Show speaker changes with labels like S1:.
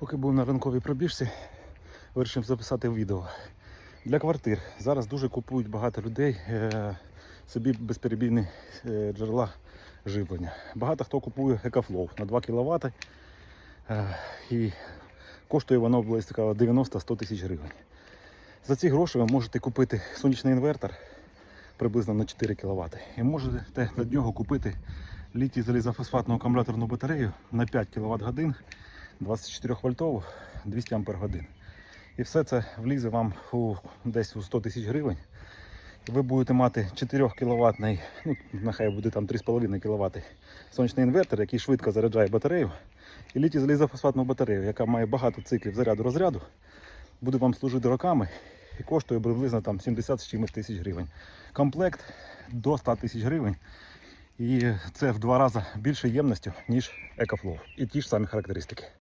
S1: Поки був на ранковій пробіжці, вирішив записати відео. Для квартир зараз дуже купують багато людей е, собі безперебійні е, джерела живлення. Багато хто купує екофлоу на 2 кВт е, і коштує воно близько 90-100 тисяч гривень. За ці гроші ви можете купити сонячний інвертор приблизно на 4 кВт. І можете на нього купити літій залізофосфатну акумуляторну батарею на 5 кВт годин 24 вольтову 200 ампер годин. І все це влізе вам у десь у 100 тисяч гривень. Ви будете мати 4 кВт, ну нехай буде там 3,5 кВт сонячний інвертор, який швидко заряджає батарею. І літій залізофосфатну батарею, яка має багато циклів заряду розряду, буде вам служити роками і коштує приблизно там 70 з чимось тисяч гривень. Комплект до 100 тисяч гривень. І це в два рази більше ємністю, ніж EcoFlow. І ті ж самі характеристики.